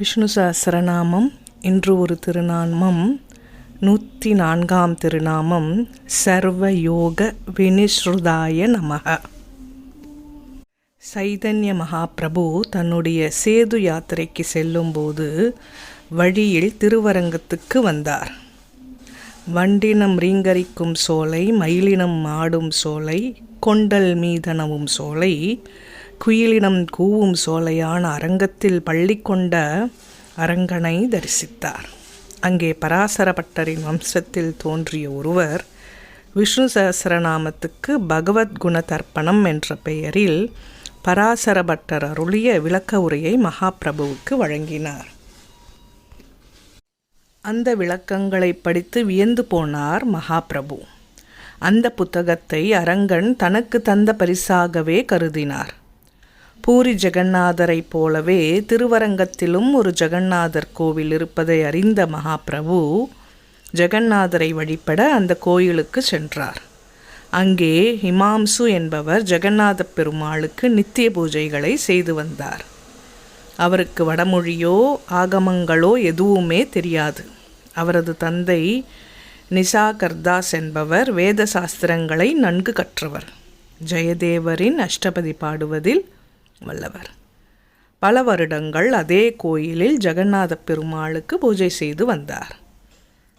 விஷ்ணு சஹஸ்ரநாமம் இன்று ஒரு திருநாமம் நூற்றி நான்காம் திருநாமம் சர்வயோக வினிஸ்ருதாய நமக சைதன்ய மகாபிரபு தன்னுடைய சேது யாத்திரைக்கு செல்லும்போது வழியில் திருவரங்கத்துக்கு வந்தார். வண்டினம் ரீங்கரிக்கும் சோலை மயிலினம் ஆடும் சோலை கொண்டல் மீதனவும் சோலை குயிலினம் கூவும் சோலையான அரங்கத்தில் பள்ளி கொண்ட அரங்கனை தரிசித்தார். அங்கே பராசரபட்டரின் வம்சத்தில் தோன்றிய ஒருவர் விஷ்ணு சஹஸ்ரநாமத்துக்கு பகவத்குண தர்ப்பணம் என்ற பெயரில் பராசரபட்டர் அருளிய விளக்க உரையை மகாபிரபுவுக்கு வழங்கினார். அந்த விளக்கங்களை படித்து வியந்து போனார் மகாபிரபு. அந்த புத்தகத்தை அரங்கன் தனக்கு தந்த பரிசாகவே கருதினார். பூரி ஜெகநாதரைப் போலவே திருவரங்கத்திலும் ஒரு ஜெகநாதர் கோவில் இருப்பதை அறிந்த மகாபிரபு ஜெகநாதரை வழிபட அந்த கோயிலுக்கு சென்றார். அங்கே ஹிமாம்சு என்பவர் ஜெகநாத பெருமாளுக்கு நித்திய பூஜைகளை செய்து வந்தார். அவருக்கு வடமொழியோ ஆகமங்களோ எதுவுமே தெரியாது. அவரது தந்தை நிசாகர்தாஸ் என்பவர் வேத சாஸ்திரங்களை நன்கு கற்றவர். ஜெயதேவரின் அஷ்டபதி பாடுவதில் வல்லவர். பல வருடங்கள் அதே கோயிலில் ஜெகநாத பெருமாளுக்கு பூஜை செய்து வந்தார்.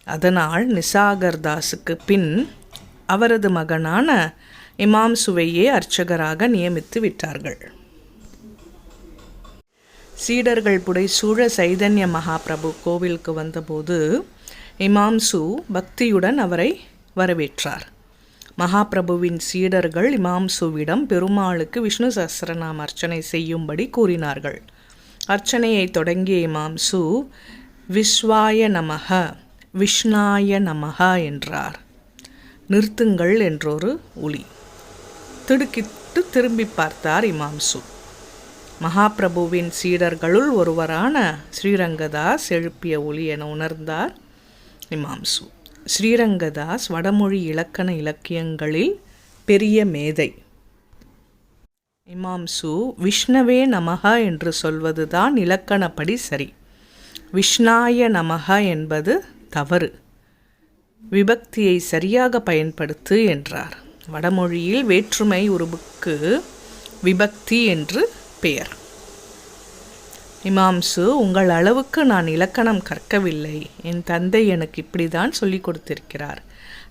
அதனால் நிசாகர்தாஸுக்கு பின் அவரது மகனான இமாம்சுவையே அர்ச்சகராக நியமித்து விட்டார்கள். சீடர்கள் புடைசூழ சைதன்ய மகாபிரபு கோவிலுக்கு வந்தபோது இமாம்சு பக்தியுடன் அவரை வரவேற்றார். மகாபிரபுவின் சீடர்கள் இமாம்சுவிடம் பெருமாளுக்கு விஷ்ணு சஸ்ரநாம் அர்ச்சனை செய்யும்படி கூறினார்கள். அர்ச்சனையை தொடங்கிய இமாம்சு விஸ்வாய நமக விஷ்ணாய நமக என்றார். நிறுத்துங்கள் என்றொரு ஒளி திடுக்கிட்டு திரும்பி பார்த்தார் இமாம்சு. மகாபிரபுவின் சீடர்களுள் ஒருவரான ஸ்ரீரங்கதாஸ் எழுப்பிய ஒளி என உணர்ந்தார் இமாம்சு. ஸ்ரீரங்கதாஸ் வடமொழி இலக்கண இலக்கியங்களில் பெரிய மேதை. இமாம்சு விஷ்ணவே நமக என்று சொல்வதுதான் இலக்கணப்படி சரி. விஷ்ணாய நமக என்பது தவறு. விபக்தியை சரியாக பயன்படுத்து என்றார். வடமொழியில் வேற்றுமை உருவுக்கு விபக்தி என்று பெயர். இமாம்சு உங்கள் அளவுக்கு நான் இலக்கணம் கற்கவில்லை. என் தந்தை எனக்கு இப்படிதான் சொல்லி கொடுத்திருக்கிறார்.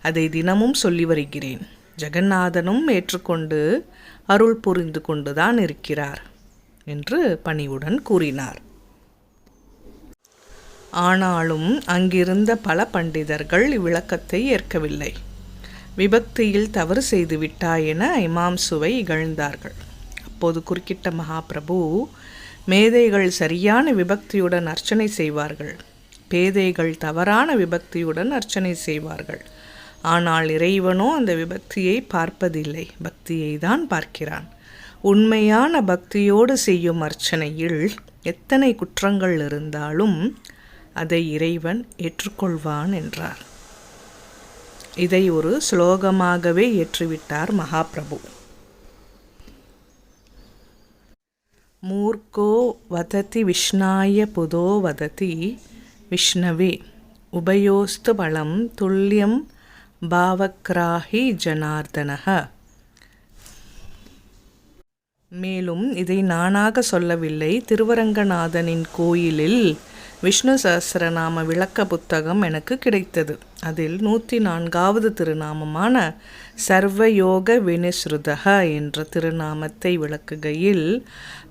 அதை தினமும் சொல்லி வருகிறேன். ஜெகநாதனும் ஏற்றுக்கொண்டு அருள் புரிந்து கொண்டுதான் இருக்கிறார் என்று பணிவுடன் கூறினார். ஆனாலும் அங்கிருந்த பல பண்டிதர்கள் இவ்விளக்கத்தை ஏற்கவில்லை. விபக்தியில் தவறு செய்துவிட்டாய் என இமாம்சுவை இகழ்ந்தார்கள். அப்போது குறுக்கிட்ட மகாபிரபு மேதைகள் சரியான விபக்தியுடன் அர்ச்சனை செய்வார்கள். பேதைகள் தவறான விபக்தியுடன் அர்ச்சனை செய்வார்கள். ஆனால் இறைவனோ அந்த விபக்தியை பார்ப்பதில்லை. பக்தியை தான் பார்க்கிறான். உண்மையான பக்தியோடு செய்யும் அர்ச்சனையில் எத்தனை குற்றங்கள் இருந்தாலும் அதை இறைவன் ஏற்றுக்கொள்வான் என்றார். இதை ஒரு ஸ்லோகமாகவே ஏற்றுவிட்டார் மகாபிரபு. கோ வததி விஷ்ணாய புதோ வததி விஷ்ணவே உபயோஸ்து பலம் துல்லியம் பாவக்ராஹி ஜனார்தனக மேலும் இதை நானாக சொல்லவில்லை. திருவரங்கநாதனின் கோயிலில் விஷ்ணு சஹசிரநாம விளக்க புத்தகம் எனக்கு கிடைத்தது. அதில் நூற்றி நான்காவது திருநாமமான சர்வயோக வினிஸ்ருதக என்ற திருநாமத்தை விளக்குகையில்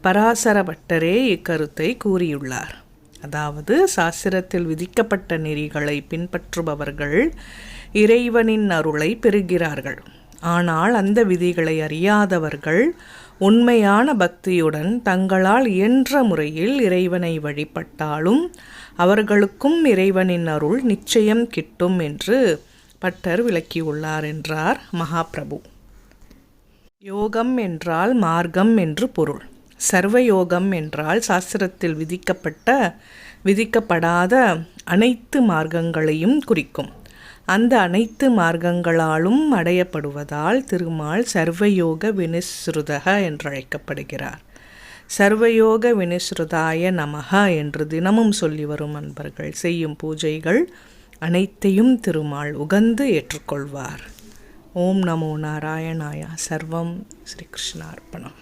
பராசர பட்டரே இக்கருத்தை கூறியுள்ளார். அதாவது சாஸ்திரத்தில் விதிக்கப்பட்ட நெறிகளை பின்பற்றுபவர்கள் இறைவனின் அருளை பெறுகிறார்கள். ஆனால் அந்த விதிகளை அறியாதவர்கள் உண்மையான பக்தியுடன் தங்களால் இயன்ற முறையில் இறைவனை வழிபட்டாலும் அவர்களுக்கும் இறைவனின் அருள் நிச்சயம் கிட்டும் என்று பட்டர் விளக்கியுள்ளார் என்றார் மகாபிரபு. யோகம் என்றால் மார்க்கம் என்று பொருள். சர்வயோகம் என்றால் சாஸ்திரத்தில் விதிக்கப்பட்ட விதிக்கப்படாத அனைத்து மார்க்கங்களையும் குறிக்கும். அந்த அனைத்து மார்க்கங்களாலும் அடையப்படுவதால் திருமால் சர்வயோக வினிஸ்ருதக என்றழைக்கப்படுகிறார். சர்வயோக வினிஸ்ருதாய நமக என்று தினமும் சொல்லி வரும் அன்பர்கள் செய்யும் பூஜைகள் அனைத்தையும் திருமால் உகந்து ஏற்றுக்கொள்வார். ஓம் நமோ நாராயணாயா சர்வம் ஸ்ரீகிருஷ்ணார்ப்பணம்